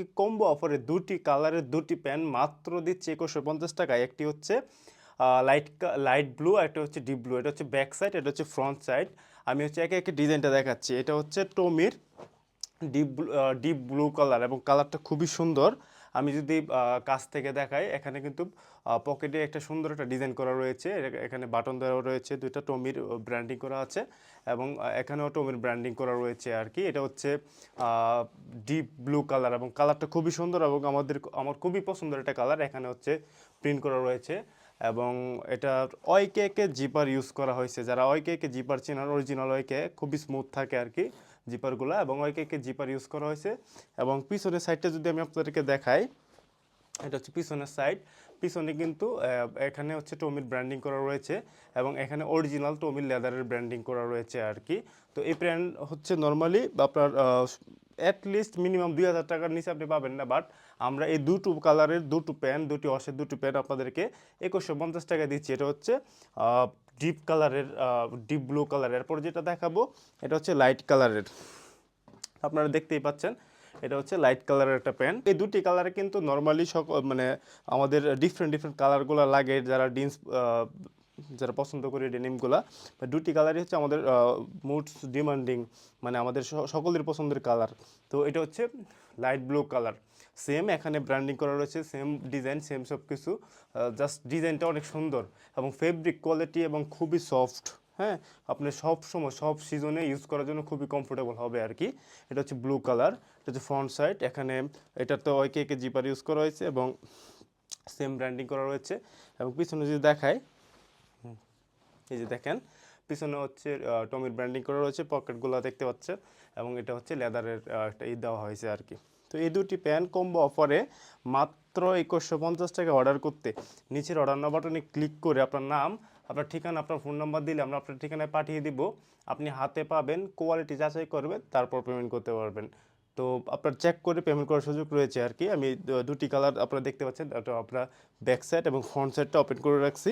আজকে কম্বো অফারে দুটি কালারের দুটি প্যান্ট মাত্র দিচ্ছে একুশশো পঞ্চাশ টাকায়। একটি হচ্ছে লাইট লাইট ব্লু আর একটা হচ্ছে ডিপ ব্লু এটা হচ্ছে ব্যাক সাইড এটা হচ্ছে ফ্রন্ট সাইড আমি হচ্ছে একে একে ডিজাইনটা দেখাচ্ছি। এটা হচ্ছে টমির deep blue deep blue colour এবং কালারটা খুবই সুন্দর। আমি যদি কাছ থেকে দেখাই, এখানে কিন্তু পকেটে একটা সুন্দর একটা ডিজাইন করা রয়েছে। এখানে বাটন দেওয়া রয়েছে, দুইটা টমির ব্র্যান্ডিং করা আছে এবং এখানেও টমির ব্র্যান্ডিং করা রয়েছে আর কি। এটা হচ্ছে ডিপ ব্লু কালার এবং কালারটা খুবই সুন্দর এবং আমাদের, আমার খুবই পছন্দের একটা কালার এখানে হচ্ছে প্রিন্ট করা রয়েছে এবং এটা অয়কেকে জিপার ইউজ করা হয়েছে। যারা অয়কেকে জিপার চেনার অরিজিনাল অয়কে খুবই স্মুথ থাকে আর কি। জিপারগুলো এবং অয়কেকে জিপার ইউজ করা হয়েছে। এবং পিছনের সাইডটা যদি আমি আপনাদেরকে দেখাই, এটা হচ্ছে পিছনের সাইড পিছনে কিন্তু এখানে হচ্ছে টমির ব্র্যান্ডিং করা রয়েছে এবং এখানে অরিজিনাল টমির লেদারের ব্র্যান্ডিং করা রয়েছে আর কি তো এই ব্র্যান্ড হচ্ছে নর্মালি আপনার অ্যাটলিস্ট মিনিমাম দুই হাজার টাকার নিচে আপনি পাবেন না বাট আমরা এই দুটো কালারের দুটো প্যান্ট দুটি অসের দুটো প্যান্ট আপনাদেরকে একুশশো পঞ্চাশ টাকা দিচ্ছি। এটা হচ্ছে ডিপ কালারের ডিপ ব্লু কালারের। এরপর যেটা দেখাবো, এটা হচ্ছে লাইট কালারের। আপনারা দেখতেই পাচ্ছেন, এটা হচ্ছে লাইট কালারের একটা প্যান্ট। এই দুটি কালারে কিন্তু নর্মালি সকল মানে আমাদের ডিফারেন্ট ডিফারেন্ট কালারগুলো লাগে যারা ডিন্স যারা পছন্দ করি ডেনিমগুলা। দুটি কালারই হচ্ছে আমাদের মুডস ডিমান্ডিং মানে আমাদের সকলের পছন্দের কালার। তো এটা হচ্ছে লাইট ব্লু কালার সেম এখানে ব্র্যান্ডিং করা রয়েছে সেম ডিজাইন সেম সব কিছু জাস্ট ডিজাইনটা অনেক সুন্দর এবং ফেব্রিক কোয়ালিটি এবং খুবই সফট হ্যাঁ? আপনি সব সময়, সব সিজনে ইউজ করার জন্য খুবই কমফোর্টেবল হবে আর কি। এটা হচ্ছে ব্লু কালার এটা হচ্ছে ফ্রন্ট সাইড এখানে এটা তো ওই কেকে জিপার ইউজ করা হয়েছে এবং সেম ব্র্যান্ডিং করা রয়েছে এবং পিছনে যদি দেখায় এই যে দেখেন, পিছনে হচ্ছে টমির ব্র্যান্ডিং করা রয়েছে পকেটগুলো দেখতে পাচ্ছেন এবং এটা হচ্ছে লেদারের একটা ই দেওয়া হয়েছে আর কি। তো এই দুটি প্যান্ট কম্বো অফারে মাত্র একুশশো পঞ্চাশ টাকা অর্ডার করতে। নিচের অর্ডার নাম্বার বাটনে ক্লিক করে আপনার নাম, আপনার ঠিকানা, আপনার ফোন নাম্বার দিলে আমরা আপনার ঠিকানায় পাঠিয়ে দিব। আপনি হাতে পাবেন কোয়ালিটি যাচাই করবেন, তারপর পেমেন্ট করতে পারবেন। তো আপনার চেক করে পেমেন্ট করার সুযোগ রয়েছে আর কি। আমি দুটি কালার আপনারা দেখতে পাচ্ছেন আপনার ব্যাক সাইড এবং ফ্রন্ট সাইডটা ওপেন করে রাখছি।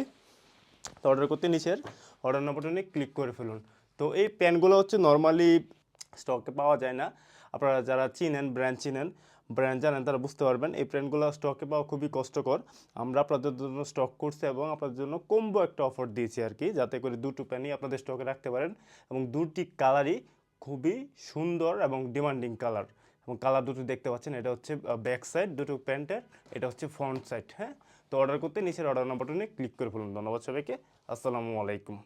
তো অর্ডার করতে নিচের অর্ডার বাটনে ক্লিক করে ফেলুন। তো এই প্যান্টগুলো হচ্ছে নর্মালি স্টকে পাওয়া যায় না। আপনারা যারা চিনেন ব্র্যান্ড চিনেন ব্র্যান্ড জানেন তারা বুঝতে পারবেন এই প্যান্টগুলো স্টকে পাওয়া খুবই কষ্টকর। আমরা আপনাদের জন্য স্টক করছি এবং আপনাদের জন্য কম্বো একটা অফার দিয়েছি আর কি, যাতে করে দুটো প্যান্টই আপনাদের স্টকে রাখতে পারেন এবং দুটি কালারই খুবই সুন্দর এবং ডিমান্ডিং কালার এবং কালার দুটো দেখতে পাচ্ছেন, এটা হচ্ছে ব্যাক সাইড দুটো প্যান্টের, এটা হচ্ছে ফ্রন্ট সাইড হ্যাঁ? তো অর্ডার করতে নিচের অর্ডার নাম্বারটা নিয়ে ক্লিক করে ফেলুন। ধন্যবাদ সবাইকে। আসসালামু আলাইকুম।